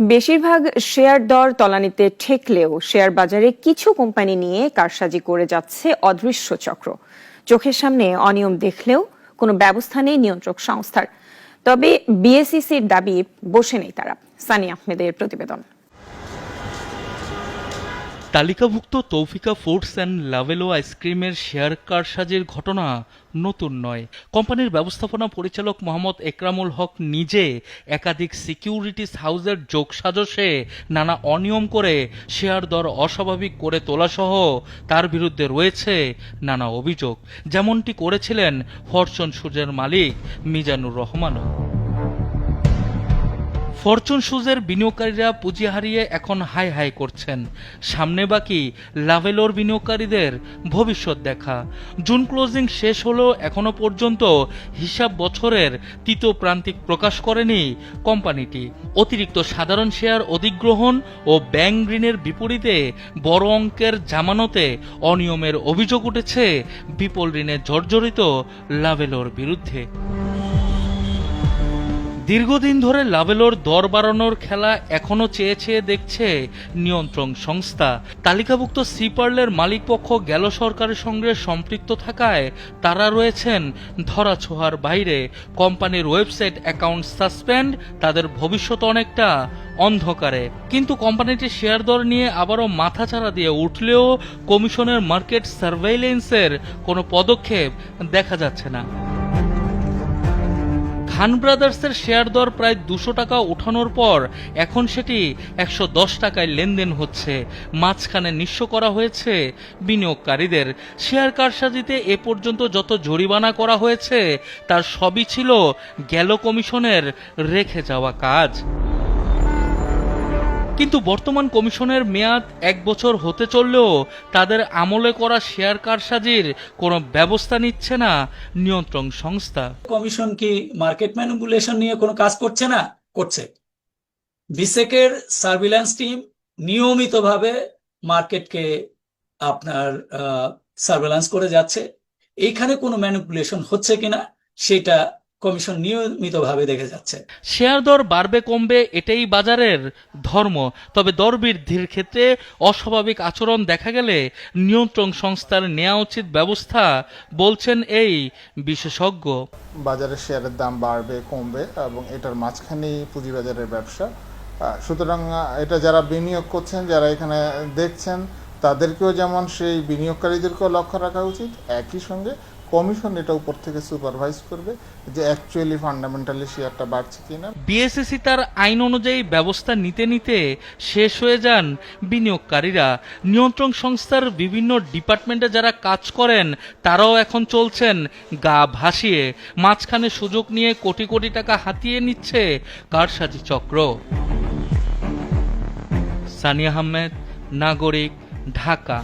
বেশিরভাগ শেয়ার দর তলানিতে ঠেকলেও শেয়ার বাজারে কিছু কোম্পানি নিয়ে কারসাজি করে যাচ্ছে অদৃশ্য চক্র। চোখের সামনে অনিয়ম দেখলেও কোনো ব্যবস্থা নেই নিয়ন্ত্রক সংস্থার। তবে বিএসিসির দাবি বসে নেই তারা। সানি আহমেদের প্রতিবেদন। তালিকাভুক্ত তৌফিকা ফুডস অ্যান্ড লাভেলো আইসক্রিমের শেয়ার কারসাজির ঘটনা নতুন নয়। কোম্পানির ব্যবস্থাপনা পরিচালক মোহাম্মদ একরামুল হক নিজে একাধিক সিকিউরিটিস হাউসের যোগসাজশে নানা অনিয়ম করে শেয়ার দর অস্বাভাবিক করে তোলাসহ তার বিরুদ্ধে রয়েছে নানা অভিযোগ। যেমনটি করেছিলেন ফরচুন সুজের মালিক মিজানুর রহমানও। ফরচুন শুজের বিনিয়োগকারীরা পুঁজি হারিয়ে এখন হাই হাই করছেন। সামনে বাকি লাভেলোর বিনিয়োগকারীদের ভবিষ্যৎ দেখা। জুন ক্লোজিং শেষ হলেও এখনও পর্যন্ত হিসাব বছরের তৃতীয় প্রান্তিক প্রকাশ করেনি কোম্পানিটি। অতিরিক্ত সাধারণ শেয়ার অধিগ্রহণ ও ব্যাংক ঋণের বিপরীতে বড় অঙ্কের জামানতে অনিয়মের অভিযোগ উঠেছে বিপুল ঋণে জর্জরিত লাভেলোর বিরুদ্ধে। দীর্ঘদিন ধরে লাভেলোর দর বাড়ানোর খেলা এখনও চেয়ে চেয়ে দেখছে নিয়ন্ত্রণ সংস্থা। তালিকাভুক্ত সিপার্লের মালিকপক্ষ গেল সরকারের সঙ্গে সম্পৃক্ত থাকায় তারা রয়েছেন ধরাছোঁয়ার বাইরে। কোম্পানির ওয়েবসাইট অ্যাকাউন্ট সাসপেন্ড, তাদের ভবিষ্যৎ অনেকটা অন্ধকারে। কিন্তু কোম্পানিটির শেয়ার দর নিয়ে আবারও মাথাচাড়া দিয়ে উঠলেও কমিশনের মার্কেট সার্ভেইলেন্সের কোনো পদক্ষেপ দেখা যাচ্ছে না। খান ব্রাদার্সের শেয়ার দর প্রায় দুশো টাকা ওঠানোর পর এখন সেটি একশো দশ টাকায় লেনদেন হচ্ছে। মাঝখানে নিঃস্ব করা হয়েছে বিনিয়োগকারীদের। শেয়ার কারসাজিতে এ পর্যন্ত যত জরিমানা করা হয়েছে, তার সবই ছিল গেল কমিশনের রেখে যাওয়া কাজ। কিন্তু বর্তমান কমিশনের মেয়াদ এক বছর হতে চললেও তাদের আমলে করা শেয়ার কারসাজির কোনো ব্যবস্থা নিচ্ছে না নিয়ন্ত্রণ সংস্থা। কমিশন কি মার্কেট ম্যানিপুলেশন নিয়ে কোনো কাজ করছে না? করছে। বিসেকের সার্ভিল্যান্স টিম নিয়মিতভাবে মার্কেটকে আপনার সার্ভেলেন্স করে যাচ্ছে। এইখানে কোনো ম্যানিপুলেশন হচ্ছে কিনা, সেটা কমিশন নিয়মিতভাবে দেখে যাচ্ছে। শেয়ার দর বাড়বে কমবে এটাই বাজারের ধর্ম। তবে দর বৃদ্ধির ক্ষেত্রে অস্বাভাবিক আচরণ দেখা গেলে নিয়ন্ত্রণ সংস্থার নেওয়া উচিত ব্যবস্থা বলছেন এই বিশেষজ্ঞ। বাজারে শেয়ারের দাম বাড়বে কমবে এবং এটার মাঝখানেই পুঁজিবাজারের ব্যবসা। সুতরাং এটা যারা বিনিয়োগ করছেন যারা এখানে দেখছেন তাদেরকেও যেমন সেই বিনিয়োগকারীদেরকেও লক্ষ্য রাখা উচিত। একই সঙ্গে কমিশন এটা উপর থেকে সুপারভাইজ করবে যে অ্যাকচুয়ালি ফান্ডামেন্টালি শেয়ারটা বাড়ছে কিনা। বিএসএসি তার আইন অনুযায়ী ব্যবস্থা নিতে নিতে শেষ হয়ে যান বিনিয়োগকারীরা। নিয়ন্ত্রণ সংস্থার বিভিন্ন ডিপার্টমেন্টে যারা কাজ করেন, তারাও এখন চলছেন গা ভাসিয়ে। মাঝখানে সুযোগ নিয়ে কোটি কোটি টাকা হাতিয়ে নিচ্ছে কারসাজি চক্র। সানিয়া আহমেদ, নাগরিক, ঢাকা।